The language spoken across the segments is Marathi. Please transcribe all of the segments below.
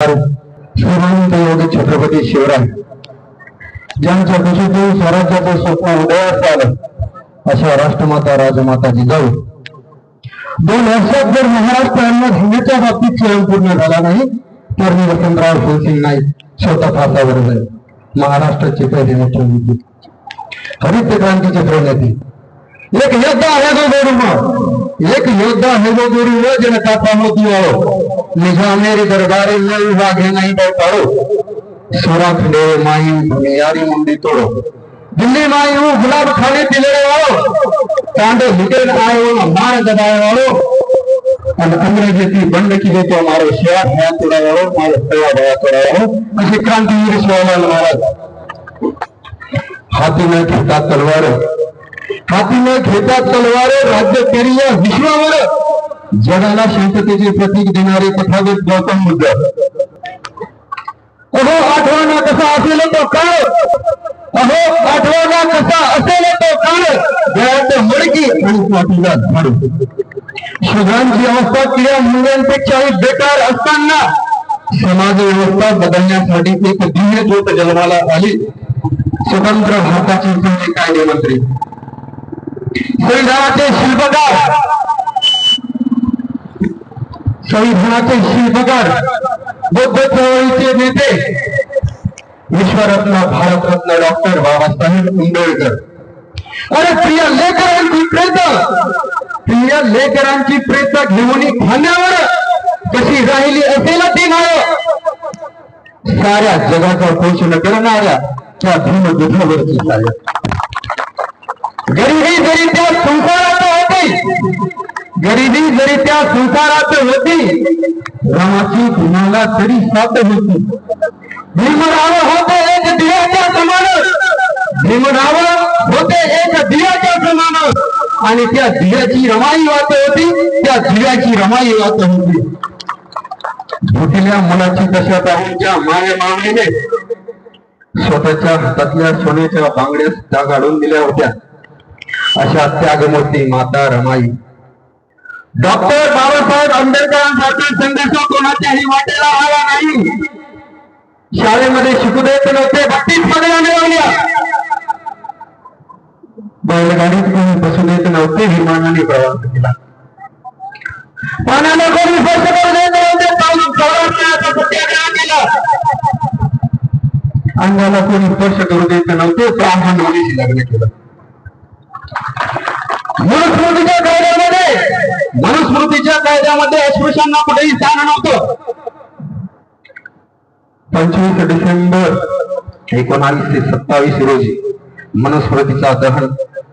श्रीमंत योगी छत्रपती शिवराय. ज्यांच्या कुशीतून स्वराज्याचं स्वप्न उदयास आलं अशा राष्ट्रमाता राजमाता जिजाऊ दोन वर्षात जर महाराष्ट्रांना घेण्याच्या बाबतीत स्वयं पूर्ण झाला नाही तर मी वसंतराव फुलसिंग नाईक स्वतः फासावर जाईल महाराष्ट्राचे पहिले मुख्यमंत्री हरित क्रांतीचे प्रणेते. एक योद्धा आहे जो એક યોદ્ધા હોવો જરૂરી ન જેને કાપવા વાળો નિઝામેરી દરબારે નહીં વાઘે નહીં બતાડો સુરત ડે માહી ભમિયારી મુંડી તોડો દિલ્હી માં એવું ગુલાબ ખાલી પીલેડે વાળો કાંડો હિટેલ આવ્યો માર દબાયો વાળો અને અંગ્રેજીથી બંધ કીધું તો મારો શેર મેં તોડાવાળો મારો સેવા ભાવ તોડાવાળો પછી ક્રાંતિવીર સ્વામિનારાયણ મહારાજ હાથીને થતા તલવારો हाती में घेता तलवारो, राज्य केली या विश्वावर जगाला शांततेचे प्रतीक देणारे तथागत गौतम बुद्ध। अहो आठवणा कसा असेल तो काळ अहो आठवणा कसा असेल तो काळ गळ्यात मडकी आणि पाठीला झाडू। शूद्रांची अवस्था किड्या मुंग्यांपेक्षाही बेकार असताना समाज व्यवस्था बदलण्यासाठी एक दिव्य ज्योत जन्माला आली. स्वतंत्र भारताचे कायदेमंत्री. संविधानाचे शिल्पकार संविधानाचे शिल्पकार बौद्ध चळवळीचे नेते विश्वरत्न भारतरत्न डॉक्टर बाबासाहेब आंबेडकर. अरे प्रिय लेकरांची प्रेत प्रिय लेकरांची प्रेत घेऊन खाण्यावर कशी राहिली असेल ती नाव? साऱ्या जगाचा पोषण करणाऱ्या त्या भीमगुठावरची साऱ्या गरिबी जरी त्या संसारात होती गरिबी जरी त्या संसारात होती रामाची तुम्हाला तरी साथ होती. भीमराव होते एक दिव्याच्या समान भीमराव होते एक दिव्याच्या समान. आणि त्या दिव्याची रमाई वाट होती त्या दिव्याची रमाई वाट होती. भुकल्या मुलाची दशा पाहून त्या माया मावळीने स्वतःच्या हातातल्या सोन्याच्या बांगड्या त्या काढून दिल्या होत्या. अशा त्यागमूर्ती माता रमाई. डॉक्टर बाबासाहेब आंबेडकरांसाठी संघर्ष कोणाच्याही वाटेला आला नाही. शाळेमध्ये शिकू देत नव्हते बत्तीसमध्ये मिळवल्या. बैलगाडीत कोणी बसू देत नव्हते विमानाने प्रवास केला. पाण्याला कोणी स्पर्श करू देत नव्हते प्रवासाचा सत्याग्रह केला अंगाला कोणी स्पर्श करू देत नव्हते ब्राह्मण मुलीशी लग्न केलं. मनुस्मृतीच्या कायद्यामध्ये मनुस्मृतीच्या कायद्यामध्ये अस्पृश्यांना कुठेही स्थान नव्हतं. पंचवीस डिसेंबर एकोणावीसशे सत्तावीस रोजी मनुस्मृतीचा दहन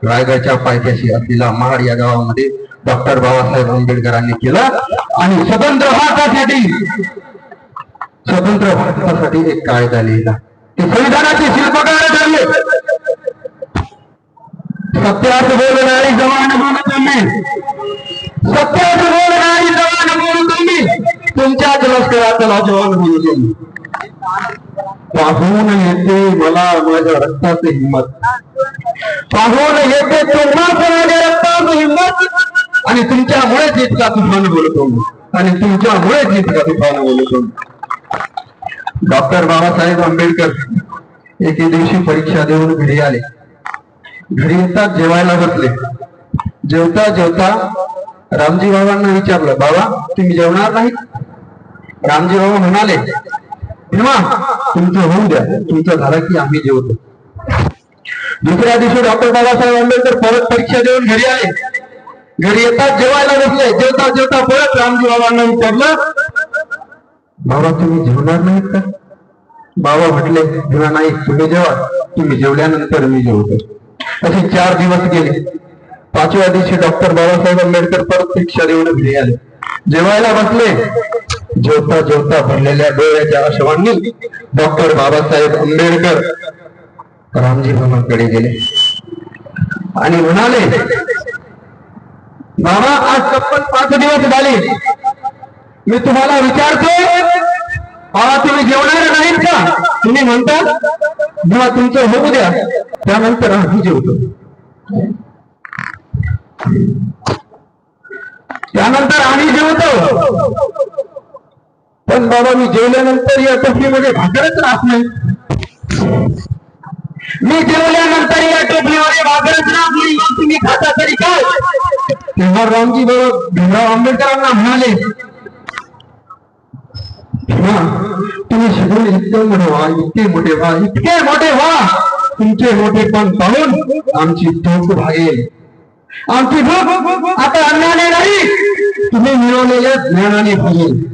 रायगडच्या पायथ्याशी असलेला महाड या गावामध्ये डॉक्टर बाबासाहेब आंबेडकरांनी केलं आणि स्वतंत्र भारतासाठी स्वतंत्र भारतासाठी एक कायदा लिहिला. ते संविधानाचे शिल्पकार ठरले. सत्यात बोलणारी जवान बोलत आम्ही सत्यात बोलणारी जवान बोलत आम्ही तुमच्याच लष्करातला जवान बोलत तुम्ही. पाहून येते मला माझ्या रक्ताची हिंमत. पाहून येते तुम्हाला माझ्या रक्ताची हिंमत. आणि तुमच्यामुळेच इतका तुफान बोलतो आणि तुमच्यामुळेच इतका तुफान बोलतो डॉक्टर बाबासाहेब आंबेडकर एके दिवशी परीक्षा देऊन घरी आले. घरी येतात जेवायला बसले. जेवता जेवता रामजी बाबांना विचारलं बाबा तुम्ही जेवणार नाही रामजी बाबा म्हणाले भीमा तुमचं होऊन द्या. तुमचं झालं की आम्ही जेवतो. दुसऱ्या दिवशी डॉक्टर बाबासाहेब आंबेडकर परत परीक्षा देऊन घरी आले. घरी येतात जेवायला बसले. जेवता जेवता परत रामजी बाबांना विचारलं बाबा तुम्ही जेवणार नाहीत का? बाबा म्हटले भीमा नाही तुम्ही जेवा. तुम्ही जेवल्यानंतर मी जेवतो. असे चार दिवस गेले. पाचव्या दिवशी डॉक्टर बाबासाहेब आंबेडकर परत परीक्षा देऊन घरी आले. जेवायला बसले. जेवता जेवता भरलेल्या डोळ्याच्या अश्वांनी डॉक्टर बाबासाहेब आंबेडकर रामजी बाबांकडे गेले. आणि म्हणाले बाबा आज तब्बल पाच दिवस झाले. मी तुम्हाला विचारतो बाबा तुम्ही जेवणार नाहीत का? तुम्ही म्हणता जेव्हा तुमचं होऊ द्या. त्यानंतर आम्ही जेवतो. त्यानंतर आम्ही जेवतो. पण बाबा मी जेवल्यानंतर या टोपलीमध्ये भाकरच राहत नाही. मी जेवल्यानंतर या टोपलीमध्ये भाकरच राहत नाही. तुम्ही खाता तरी काय? तेव्हा रामजी बाबा भीमराव आंबेडकरांना म्हणाले "हा, तुम्ही शिकून इतके मोठे व्हा इतके मोठे व्हा इतके मोठे व्हा. तुमचे मोठे पण पाहून आमची भूक भागेल. आमची भूक आता अन्नाने नाही. तुम्ही मिळवलेल्या ज्ञानाने भागेल.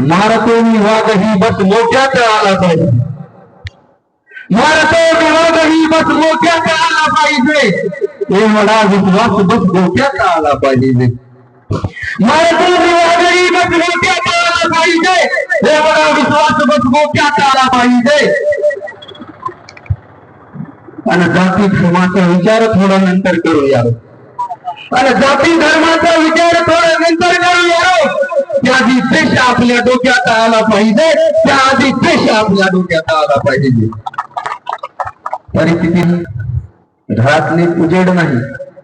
मारतो मी वाघ ही बस मोठ्या आला पाहिजे. मारतो मी वाघ ही बस मोठ्या आला पाहिजे. एवढा विश्वास बस मोठ्या आला पाहिजे. मारतो मी वाघ ही बस मोठ्या आला पाहिजे एवढा विश्वास बस आला पाहिजे. आणि जाती धर्माचा विचार थोडा नंतर करूया. आणि जाती धर्माचा विचार थोडा नंतर करूया. त्याआधी देश आपल्या डोक्यात आला पाहिजे. त्याआधी देश आपल्या डोक्यात आला पाहिजे. परिस्थिती घरातले उजेड नाही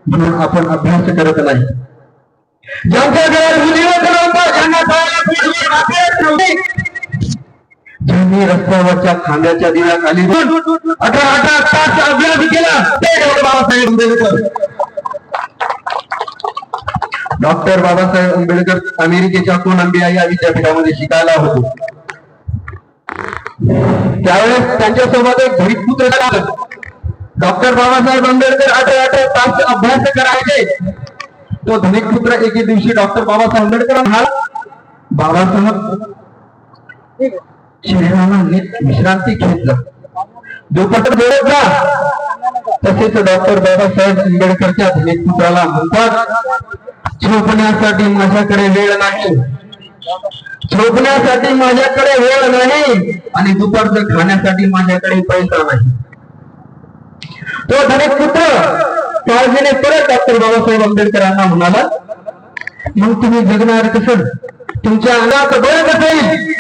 म्हणून आपण अभ्यास करत नाही. ज्यांच्या घरात उजेड नव्हता ज्यांनी रस्त्यावरच्या खांद्याच्या दिव्याखाली अठरा अठरा तास अभ्यास केला ते डॉक्टर बाबासाहेब आंबेडकर. डॉक्टर बाबासाहेब आंबेडकर अमेरिकेच्या कोलंबिया या विद्यापीठामध्ये शिकायला होतो. त्यावेळेस त्यांच्यासोबत एक घरीत पुत्र डॉक्टर बाबासाहेब आंबेडकर अठरा अठरा तास अभ्यास करायचे. तो धनिक पुत्र एके दिवशी डॉक्टर बाबासाहेब आंबेडकर म्हणाला बाबासाहेब शरीराला नीट विश्रांती घेतला. दुपट जोडत जा. तसेच डॉक्टर बाबासाहेब आंबेडकरच्या धनिक म्हणतात झोपण्यासाठी माझ्याकडे वेळ नाही. झोपण्यासाठी माझ्याकडे वेळ नाही आणि दुपारचं खाण्यासाठी माझ्याकडे पैसा नाही. तो धनिक पुत्र काळजीने परत डॉक्टर बाबासाहेब आंबेडकरांना म्हणाला मग तुम्ही जगणार कसं तुमच्या अंगात बळ असेल.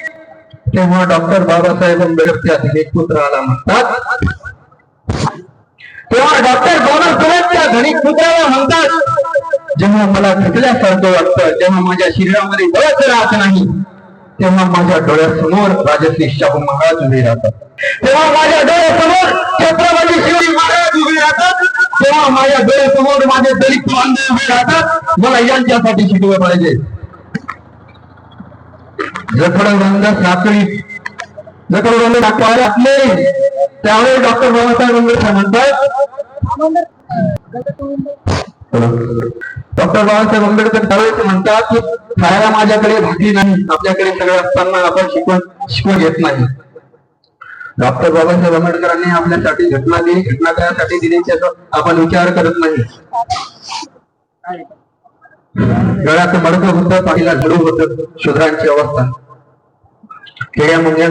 तेव्हा डॉक्टर बाबासाहेब आंबेडकर त्या धनिक पुत्राला म्हणतात. तेव्हा डॉक्टर बाबासाहेब त्या धनिक पुत्राला म्हणतात जेव्हा मला थकल्यासारखं वाटतं जेव्हा माझ्या शरीरामध्ये बळच राहत नाही तेव्हा माझ्या डोळ्यासमोर राजश्री शाहू महाराज उभे राहतात. तेव्हा माझ्या डोळ्यासमोर छत्रपती शिवाजी महाराज उभे राहतात. तेव्हा माझ्या डोळ्यासमोर माझे दलित बांधव उभे राहतात. मला यांच्यासाठी शिकवलं पाहिजे. जखड साखळी जखड दाखवायला आपले त्यावेळी डॉक्टर बाबासाहेब आंबेडकर म्हणतात डॉक्टर बाबासाहेब आंबेडकर त्यावेळेस म्हणतात की खायला माझ्याकडे भाकरी नाही आपल्याकडे सगळं असताना आपण शिकवण शिकवण घेत नाही. डॉक्टर बाबासाहेब आंबेडकरांनी आपल्यासाठी घटना दिली घटना करायसाठी दिली त्याचा आपण विचार करत नाही. गळ्याचं मडकं होतं पाठीला झडू होतं शूद्रांची अवस्था. खेड्या मुंग्या